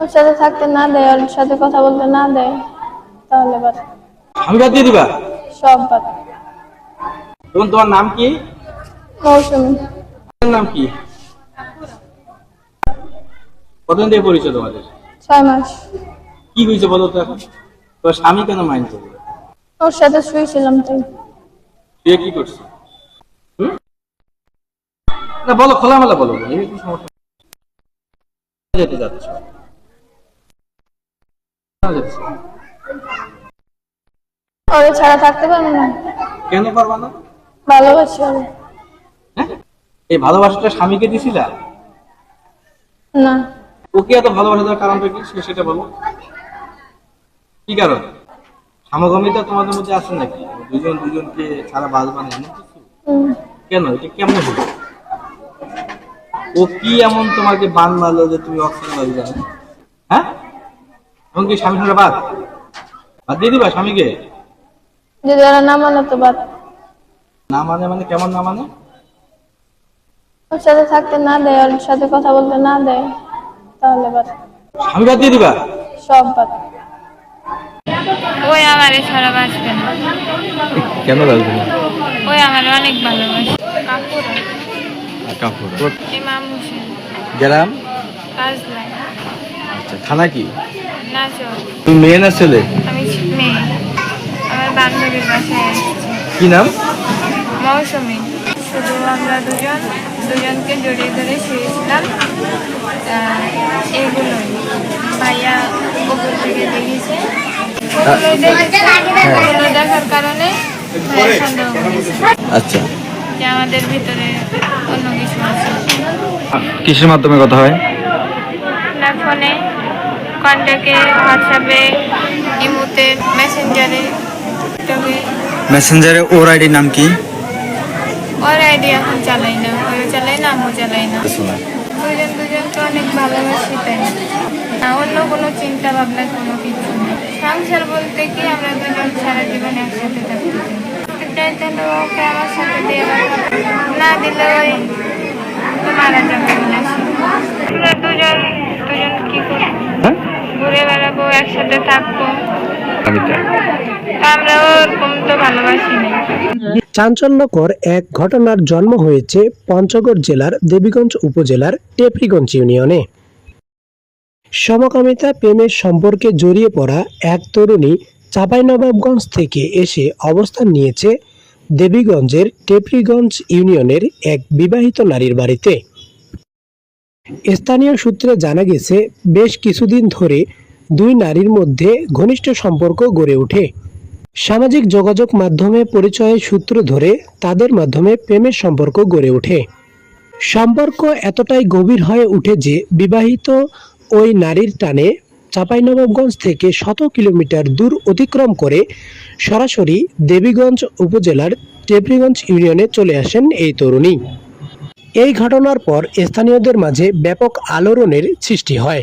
ওর সাথে থাকতে না দেয় ওর সাথে কথা বলতে না দেয় তাহলে বাদ। আমি বাদ দিয়ে দিবা? সব বাদ। এবং তোমার নাম কি? মৌসুমি। তোমার নাম কি? কতদিন থেকে পরিচয় তোমাদের? ছয় মাস। কি হয়েছে বলো তো এখন? তোমার স্বামী কেন মাইন্ড করবে ওর সাথে শুয়েছিলাম তাই। সে কি করছে? না বলো খোলামেলা বলো। সমস্যা যেতে যাচ্ছ? ওরে ছাড়া থাকতে পারব না। কেন পারবা না? ভালোবাসি হ্যাঁ? এই ভালোবাসাটা স্বামীকে দিছিলা? না। ওকে এত ভালোবাসা দেওয়ার কারণটা কি? সেটা বলো। কি কারণ? সামগ্রমিতা তোমাদের মধ্যে আছে নাকি? দুজন দুজনকে ছাড়া বাঁচবা না এমন কিছু? কেন? এটা কেমন হলো? ও কি এমন তোমাকে বান মারলো যে তুমি অক্সিজেন বাজবে না হ্যাঁ? এমন কি স্বামী ছাড়া বাদ? বাদ দিয়ে দিবা স্বামীকে? যদি ওরা না মানে তো বাদ। না মানে মানে কেমন না মানে? ওর সাথে থাকতে না দেয় ওর সাথে কথা বলতে না দেয় তাহলে বাদ। স্বামী বাদ দিয়ে দিবা? সব বাদ। ওই আমার ছাড়া বাঁচবে না। কেন বাজবে না? ওই আমার অনেক ভালোবাসে। কাকুর কাপড় ইমাম হোসেন গেলাম কাজ নাই আচ্ছা খানা কি? তুমি মেয়ে না ছেলে? আমি মেয়ে। আমার বান্ধবীর বাসায় আসছি। কি নাম? মৌসুমি। শুধু আমরা দুজন দুজনকে জড়িয়ে ধরে শুয়েছিলাম। এগুলোই। ভাইয়া উপর থেকে দেখেছে ওগুলো দেখার কারণে আচ্ছা। যে আমাদের ভিতরে অন্য কিছু আছে। কিসের মাধ্যমে কথা হয়? আপনার ফোনে। কন্ট্যাক্টে হোয়াটসঅ্যাপে ইমোতে মেসেঞ্জারে। মেসেঞ্জারে ওর আইডি নাম কি? ওর আইডি এখন চালাই না ওই চালাই না আমিও চালাই না। দুজন দুজনকে অনেক ভালোবাসি তাই না? অন্য কোনো চিন্তা ভাবনা কোনো কিছু নেই। সংসার বলতে কি আমরা দুজন সারা জীবন একসাথে চাই। এটাই তাহলে ওকে আমার সাথে দিয়ে না দিলে ওই তো মারা যাবে না দুজন দুজন কি করব? একসাথে থাকব। আমরা ওরকম তো ভালোবাসি না চাঞ্চল্যকর এক ঘটনার জন্ম হয়েছে পঞ্চগড় জেলার দেবীগঞ্জ উপজেলার টেপরিগঞ্জ ইউনিয়নে। সমকামিতা প্রেমের সম্পর্কে জড়িয়ে পড়া এক তরুণী চাঁপাইনবাবগঞ্জ থেকে এসে অবস্থান নিয়েছে দেবীগঞ্জের টেপরিগঞ্জ ইউনিয়নের এক বিবাহিত নারীর বাড়িতে। স্থানীয় সূত্রে জানা গেছে বেশ কিছুদিন ধরে দুই নারীর মধ্যে ঘনিষ্ঠ সম্পর্ক গড়ে ওঠে। সামাজিক যোগাযোগ মাধ্যমে পরিচয়ের সূত্র ধরে তাদের মাধ্যমে প্রেমের সম্পর্ক গড়ে ওঠে। সম্পর্ক এতটাই গভীর হয়ে উঠে যে বিবাহিত ওই নারীর টানে চাঁপাইনবাবগঞ্জ থেকে শত কিলোমিটার দূর অতিক্রম করে সরাসরি দেবীগঞ্জ উপজেলার টেবরিগঞ্জ ইউনিয়নে চলে আসেন এই তরুণী। এই ঘটনার পর স্থানীয়দের মাঝে ব্যাপক আলোড়নের সৃষ্টি হয়।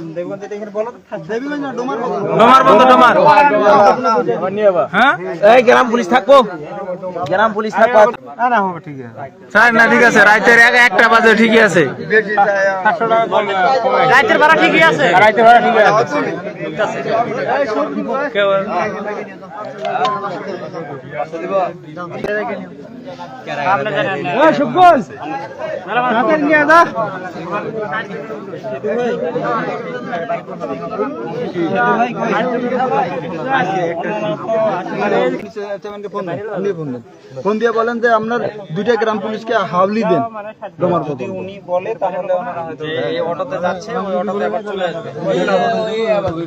হ্যাঁ? এই গ্রাম পুলিশ থাকব। গ্রাম পুলিশ থাকব। স্যার না ঠিক আছে। রাইতের একটা বাজে ঠিকই আছে। রাইতের ভাড়া ঠিকই আছে। রাইতের ভাড়া ঠিকই আছে। আপনি জানেন না। ফোন দিয়ে বলেন যে আপনার দুইটা গ্রাম পুলিশকে হাওলি দেন ডোমার যদি উনি বলে তাহলে অটোতে যাচ্ছে চলে আসবে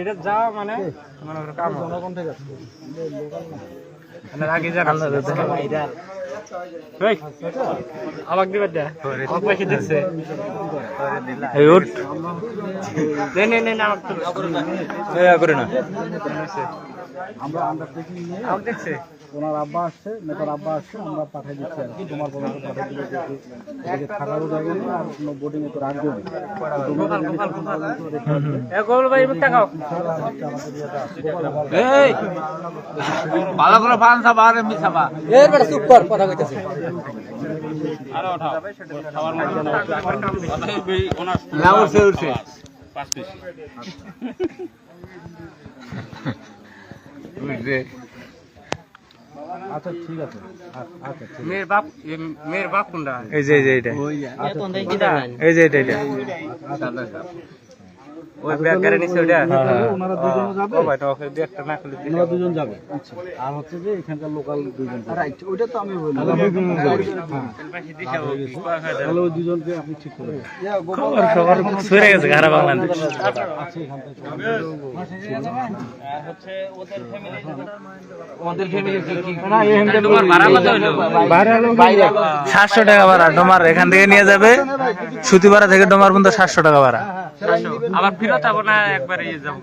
এটা যা মানে মনে করো কাম আগে এই, আমাক দিবে দে। আমাক পয়সা দিচ্ছে এই উঠ। নে নে নে আমাক তো করে না। আমরা আন্ডারটেকিং নিয়ে আমাক দেখছে। ওনার আব্বা আসছে নেতার আব্বা আসছে আমরা পাঠিয়ে দিচ্ছি আর কি। তোমার পর্যন্ত পাঠিয়ে দিলে যেহেতু এদিকে থাকারও জায়গা নেই আর কোনো বোর্ডিং এ তো রাখব না ভালো করে ফান সাবা আর মিছাবা এর বেটা চুপ কর কথা কইতাছে। না উঠছে উঠছে আচ্ছা ঠিক আছে। আচ্ছা মেয়ের বাপ মেয়ের বাপ কোনটা? এই যে এই যে এটা এই যে এটা এটা ওই গাড়ি নিছে ওটা ওনারা দুজনে যাবে? ও ভাই তো ওকে দিয়ে একটা না খুলে দিলে ওনারা দুজন যাবে। আচ্ছা আর হচ্ছে যে এখানকার লোকাল দুজন রাইট ওইটা তো আমি বলি তাহলে ওই দুজনকে আপনি ঠিক করে। সরে গেছে বাংলাদেশ ওদের ফ্যামিলি কি কি? তোমার ভাড়া কত হইল? বাইরে সাতশো টাকা ভাড়া ডোমার এখান থেকে নিয়ে যাবে। সুতিপাড়া থেকে ডোমার পর্যন্ত সাতশো টাকা ভাড়া। আবার ফেরত যাব না একবারে ইয়ে যাব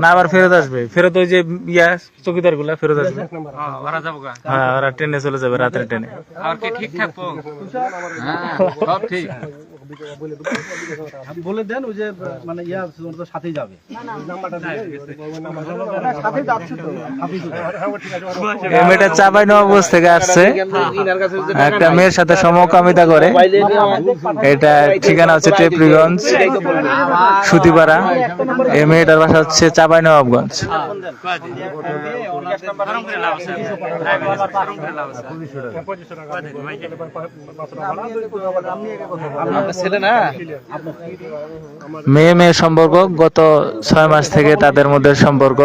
না আবার ফেরত আসবে। ফেরত ওই যে ইয়া চকিদারগুলা ফেরত আসবে। হ্যাঁ, ওরা যাব হ্যাঁ ওরা ট্রেনে চলে যাবে রাতের ট্রেনে। আর কি ঠিক থাকব? সব ঠিক। বলে দেন ওই যে মানে ইয়া তো সাথেই যাবে মেয়েটা চাপাই নবাবগঞ্জ থেকে আসছে একটা মেয়ের সাথে সমকামিতা করে এটা ঠিকানা হচ্ছে টেপরিগঞ্জ সুতিপাড়া এই মেয়েটার বাসা হচ্ছে চাপাই নবাবগঞ্জ ছেলে না? মেয়ে মেয়ে সম্পর্ক গত ছয় মাস থেকে তাদের মধ্যে সম্পর্ক।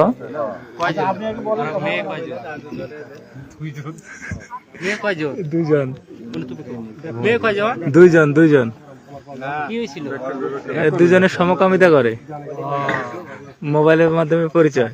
দুইজন। দুইজন দুজনের সমকামিতা করে। মোবাইলের মাধ্যমে পরিচয়।